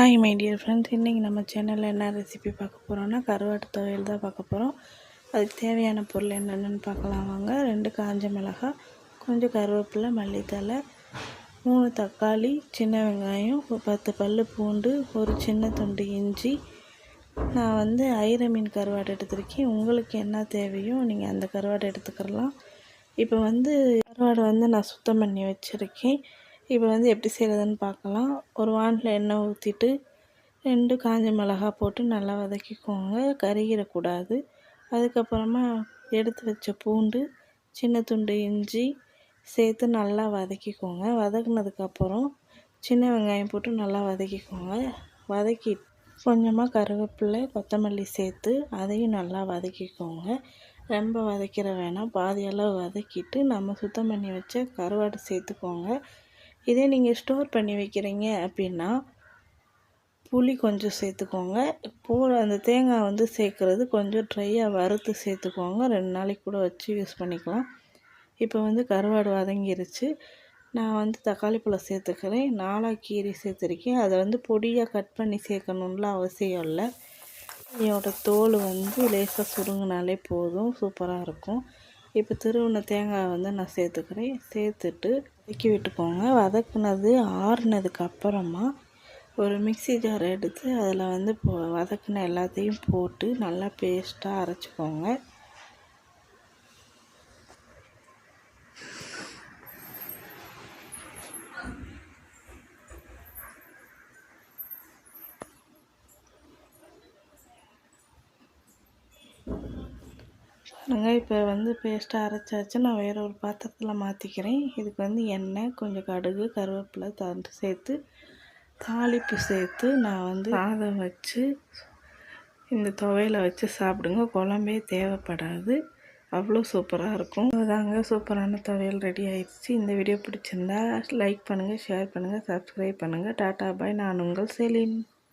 Hi my dear friends இன்றைக்கி நம்ம சேனலில் என்ன ரெசிபி பார்க்க போகிறோன்னா கருவாட்டு துவையல் தான் பார்க்க போகிறோம் அதுக்கு தேவையான பொருள் என்னென்னு பார்க்கலாம் வாங்க. ரெண்டு காஞ்ச மிளகாய் கொஞ்சம் கருவேப்பிலை மல்லித்தலை மூணு தக்காளி சின்ன வெங்காயம் ஒரு பத்து பல் பூண்டு ஒரு சின்ன துண்டு இஞ்சி. நான் வந்து ஐர மீன் கருவாடு எடுத்திருக்கேன். உங்களுக்கு என்ன தேவையோ நீங்கள் அந்த கருவாடு எடுத்துக்கிறலாம் இப்போ வந்து கருவாடை வந்து நான் சுத்தம் பண்ணி வச்சுருக்கேன். இப்போ வந்து எப்படி செய்கிறதுன்னு பார்க்கலாம். ஒரு வானில் எண்ணெய் ஊற்றிட்டு ரெண்டு காஞ்ச மிளகா போட்டு நல்லா வதக்கிக்கோங்க. கருகிடக்கூடாது. அதுக்கப்புறமா எடுத்து வச்ச பூண்டு சின்ன துண்டு இஞ்சி சேர்த்து நல்லா வதக்கிக்கோங்க. வதக்குனதுக்கப்புறம் சின்ன வெங்காயம் போட்டு நல்லா வதக்கிக்கோங்க. வதக்கி கொஞ்சமாக கருவேப்பிலை கொத்தமல்லி சேர்த்து அதையும் நல்லா வதக்கிக்கோங்க. ரொம்ப வதக்கிற வேணாம். பாதியளவு வதக்கிட்டு நம்ம சுத்தம் பண்ணி வச்ச கருவாடு சேர்த்துக்கோங்க. இதே நீங்கள் ஸ்டோர் பண்ணி வைக்கிறீங்க அப்படின்னா புளி கொஞ்சம் சேர்த்துக்கோங்க. போல் அந்த தேங்காய் வந்து சேர்க்குறது கொஞ்சம் ட்ரையாக வறுத்து சேர்த்துக்கோங்க. ரெண்டு நாளைக்கு கூட வச்சு யூஸ் பண்ணிக்கலாம். இப்போ வந்து கருவாடு வதங்கிருச்சு. நான் வந்து தக்காளி பழம் சேர்த்துக்கிறேன். நாலாக கீரை சேர்த்துருக்கேன். அதை வந்து பொடியாக கட் பண்ணி சேர்க்கணுன்லாம் அவசியம் இல்லை. இதோட தோல் வந்து லேசாக சுருங்கினாலே போதும். சூப்பராக இருக்கும். இப்போ திருவின தேங்காய் வந்து நான் சேர்த்துக்கிறேன். சேர்த்துட்டு வதக்கி விட்டுக்கோங்க. வதக்குனது ஆறுனதுக்கு அப்புறமா ஒரு மிக்சி ஜார் எடுத்து அதில் வந்து வதக்கின எல்லாத்தையும் போட்டு நல்லா பேஸ்ட்டாக அரைச்சிக்கோங்க. பாருங்கள் இப்போ வந்து பேஸ்ட்டாக அரைச்சாச்சு. நான் வேறு ஒரு பாத்திரத்தில் மாற்றிக்கிறேன் இதுக்கு வந்து எண்ணெய் கொஞ்சம் கடுகு கருவேப்பிலை தண்டு சேர்த்து தாளிப்பு சேர்த்து நான் வந்து சாதம் வச்சு இந்த துவையில் வச்சு சாப்பிடுங்க. குழம்பே தேவைப்படாது. அவ்வளோ சூப்பராக இருக்கும். அதுதாங்க சூப்பரான துவையல் ரெடி ஆயிடுச்சு. இந்த வீடியோ பிடிச்சிருந்தா லைக் பண்ணுங்கள் ஷேர் பண்ணுங்கள் சப்ஸ்கிரைப் பண்ணுங்கள் டாட்டா பாய். நான் உங்கள் செலின்.